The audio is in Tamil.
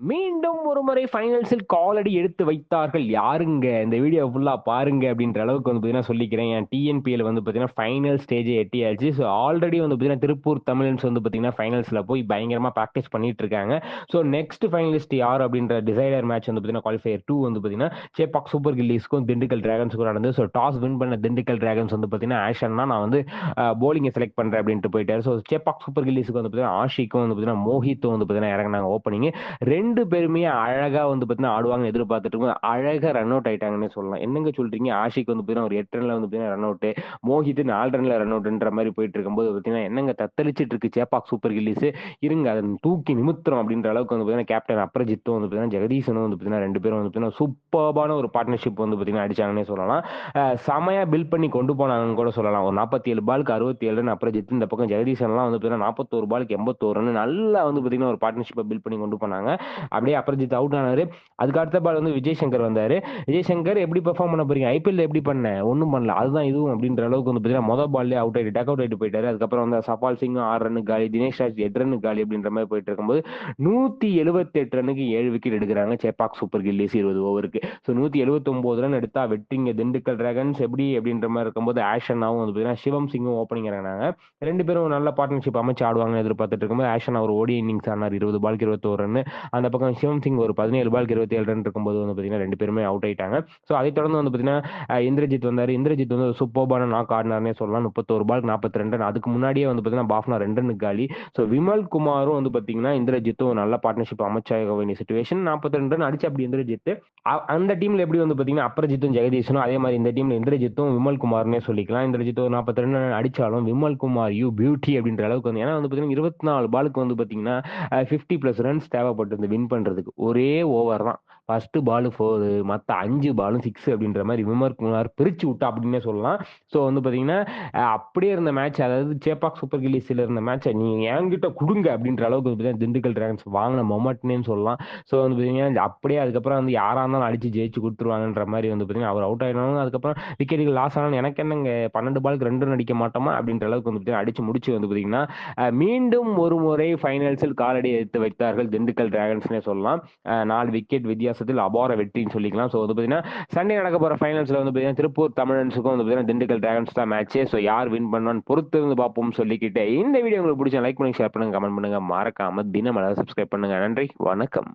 மீண்டும் ஒரு முறை ஃபைனல்ஸில் காலடி எடுத்து வைத்தார்கள் யாருங்க இந்த வீடியோ ஃபுல்லா பாருங்க அப்படின்ற அளவுக்கு வந்து பார்த்தீங்கன்னா சொல்லிக்கிறேன் என் டிஎன்பிஎல் வந்து பார்த்தீங்கன்னா ஃபைனல் ஸ்டேஜே எட்டியாச்சு ஸோ ஆல்ரெடி வந்து பார்த்தீங்கன்னா திருப்பூர் தமிழன்ஸ் வந்து பார்த்தீங்கன்னா ஃபைனல்ஸில் போய் பயங்கரமாக ப்ராக்டிஸ் பண்ணிட்டு இருக்காங்க ஸோ நெக்ஸ்ட் ஃபைனலிஸ்ட் யார் அப்படின்ற டிசைடர் மேட்ச் வந்து பார்த்தீங்கன்னா குவாலிஃபயர் டூ வந்து பார்த்தீங்கன்னா சேப்பாக் சூப்பர் கில்லிஸ்க்கும் திண்டுக்கல் டிராகன்ஸுக்கும் நடந்து ஸோ டாஸ் வின் பண்ண திண்டுக்கல் டிராகன்ஸ் வந்து பார்த்தீங்கன்னா ஆஷன்னா நான் வந்து போலிங்கை செலக்ட் பண்ணுறேன் அப்படின்ட்டு போயிட்டாரு ஸோ சேப்பாக் சூப்பர் கில்லிஸுக்கு வந்து பார்த்தீங்கன்னா ஆஷிக்கும் வந்து பார்த்தீங்கன்னா மோஹித்தும் வந்து பார்த்தீங்கன்னா இறங்கினாங்க ஓப்பனிங் ரெண்டு ரெண்டு பேருமே அழகா வந்து பாத்தீங்கன்னா ஆடுவாங்க எதிர்பார்த்துட்டு இருக்கோம் அழகா ரன் அவுட் ஆயிட்டாங்கன்னு சொல்லலாம் என்னங்க சொல்றீங்க ஆஷிக் வந்து பார்த்தீங்கன்னா ஒரு எட்டு ரன்ல வந்து பார்த்தீங்கன்னா ரன் அவுட் மோஹித் நாலு ரன்ல ரன் அவுட்ன்ற மாதிரி போயிட்டு இருக்கும்போது பார்த்தீங்கன்னா என்னங்க தத்தளிச்சிட்டு இருக்கு சேப்பாக் சூப்பர் கில்லிஸ் இருங்க அதை தூக்கி நிமித்திரம் அப்படின்ற அளவுக்கு வந்து பார்த்தீங்கன்னா கேப்டன் அப்ரஜித்தும் வந்து பார்த்தீங்கன்னா ஜெகதீசனும் வந்து பார்த்தீங்கன்னா ரெண்டு பேரும் வந்து பார்த்தீங்கன்னா சூப்பர்பான ஒரு பார்ட்னர்ஷிப் வந்து பாத்தீங்கன்னா அடிச்சாங்கன்னே சொல்லலாம் அஹ் செமையா பில்ட் பண்ணி கொண்டு போனாங்கன்னு கூட சொல்லலாம் ஒரு நாற்பத்தி ஏழு பாலுக்கு அறுபத்தி ஏழு ரன் அப்ரஜித் இந்த பக்கம் ஜெகதீசன்லாம் வந்து பார்த்தீங்கன்னா நாற்பத்தோரு பாலுக்கு எண்பத்தோரு ரன் நல்லா வந்து பார்த்தீங்கன்னா ஒரு பார்ட்னர்ஷிப்பை பில்ட் பண்ணி கொண்டு போனாங்க அப்படியே அப்ரஜித் அவுட் ஆனாரு. அதுக்கு அடுத்த பால் வந்து விஜய் சங்கர் வந்தாரு. விஜய் சங்கர் எப்படி பெர்ஃபார்ம் பண்ண போறீங்க? ஐபிஎல் எப்படி பண்ண? ஒன்றும் பண்ணல. அதுதான் இதுவும் அப்படின்ற அளவுக்கு வந்து பார்த்தீங்கன்னா மொதல் பால்லே அவுட் ஆயிட்டு டக் அவுட் ஆயிட்டு போயிட்டாரு. அதுக்கப்புறம் வந்து சபால் சிங் ஆறு ரன் காலி தினேஷ் ராஜ் எட்டு ரன் காலி அப்படின்ற மாதிரி போயிட்டு இருக்கும்போது நூத்தி எழுபத்தி எட்டு ரனுக்கு ஏழு விக்கெட் எடுக்கிறாங்க சேப்பாக் சூப்பர் கில்லிஸ் இருபது ஓவருக்கு ஸோ நூத்தி எழுபத்தி ஒன்பது ரன் எடுத்தா வெற்றிங்க திண்டுக்கல் டிராகன்ஸ் எப்படி அப்படின்ற மாதிரி இருக்கும்போது ஆஷனாவும் வந்து பார்த்தீங்கன்னா சிவம் சிங்கும் ஓப்பனிங் இறங்கினாங்க. ரெண்டு பேரும் நல்ல பார்ட்னர்ஷிப் அமைச்சு ஆடுவாங்க எதிர்பார்த்துட்டு இருக்கும்போது ஆஷன் அவர் ஓடி இன்னிங்ஸ் ஆனார். இருபது பால்க்கு இருபத்தோரு ரன் அந்த பக்கம் சிவம் சிங் ஒரு பதினேழு பால்க்கு இருபத்தி ஏழு ரன் இருக்கும்போது வந்து பார்த்தீங்கன்னா ரெண்டு பேருமே அவுட் ஆயிட்டாங்க. ஸோ அதை தொடர்ந்து வந்து பார்த்தீங்கன்னா இந்திரஜித் வந்தார். இந்திரஜித் வந்து சூப்பர்பான நாக் ஆடினார்னே சொல்லலாம். முப்பத்தோரு பால் நாற்பத்தி ரெண்டு ரன் அதுக்கு முன்னாடியே வந்து பார்த்தீங்கன்னா பாஃப்னா ரெண்டு ரன் காலி. ஸோ விமல் குமாரும் வந்து பார்த்தீங்கன்னா இந்திரஜித்தும் நல்ல பார்ட்னர்ஷிப் அமைச்சாக வேண்டிய சுச்சுவேஷன் நாற்பத்தி ரெண்டு ரன் அடிச்சு அப்படி இந்திரஜித் அந்த டீம்ல எப்படி வந்து பார்த்தீங்கன்னா அப்ரஜித்தும் ஜெகதீஷனும் அதே மாதிரி இந்த டீம்ல இந்திரஜித்தும் விமல் குமார்னே சொல்லிக்கலாம். இந்திரஜித் ஒரு நாற்பத்தி ரெண்டு ரன் அடிச்சாலும் விமல் குமார் யூ பியூட்டி அப்படின்ற அளவுக்கு வந்து ஏன்னா வந்து பார்த்தீங்கன்னா இருபத்தி நாலு பாலுக்கு வந்து பார்த்தீங்கன்னா ஃபிஃப்டி ப்ளஸ் ரன்ஸ் தேவைப்பட்டது வின் பண்றதுக்கு ஒரே ஓவர் தான். ஃபர்ஸ்ட் பால் ஃபோர் மற்ற அஞ்சு பாலும் சிக்ஸ் அப்படின்ற மாதிரி விமர் குமார் பிரிச்சு விட்டா அப்படின்னே சொல்லலாம். ஸோ வந்து பார்த்தீங்கன்னா அப்படியே இருந்த மேட்ச் அதாவது சேப்பாக் சூப்பர் கில்லிஸில் இருந்த மேட்சை நீங்கள் என்கிட்ட கொடுங்க அப்படின்ற அளவுக்கு வந்து பார்த்தீங்கன்னா திண்டுக்கல் டிராகன்ஸ் வாங்கின மொமெண்ட்னே சொல்லலாம். ஸோ வந்து பார்த்தீங்கன்னா அப்படியே அதுக்கப்புறம் வந்து யாராக இருந்தாலும் அடிச்சு ஜெயிச்சு கொடுத்துருவாங்கன்ற மாதிரி வந்து பார்த்தீங்கன்னா அவர் அவுட் ஆகினாலும் அதுக்கப்புறம் விக்கெட்டுகள் லாஸ் ஆனாலும் எனக்கு என்னங்க பன்னெண்டு பாலுக்கு ரெண்டு அடிக்க மாட்டோமா அப்படின்ற அளவுக்கு வந்து பார்த்தீங்கன்னா அடிச்சு முடிச்சு வந்து பார்த்தீங்கன்னா மீண்டும் ஒரு முறை ஃபைனல்ஸில் காலடி எடுத்து வைத்தார்கள் திண்டுக்கல் டிராகன்ஸ்னே சொல்லலாம். நாலு விக்கெட் வித்தியாசம் வருஷத்தில் அபார வெற்றின்னு சொல்லிக்கலாம். ஸோ வந்து பார்த்தீங்கன்னா சண்டே நடக்க போகிற ஃபைனல்ஸில் வந்து பார்த்தீங்கன்னா திருப்பூர் தமிழன்ஸுக்கும் வந்து பார்த்தீங்கன்னா திண்டுக்கல் டிராகன்ஸ் தான் மேட்ச்சு ஸோ யார் வின் பண்ணுவான்னு பொறுத்து இருந்து பார்ப்போம் சொல்லிக்கிட்டு இந்த வீடியோ உங்களுக்கு பிடிச்ச லைக் பண்ணி ஷேர் பண்ணுங்க கமெண்ட் பண்ணுங்க. மறக்காம தினமலர் சப்ஸ்கிரைப் பண்ணுங்க. நன்றி வணக்கம்.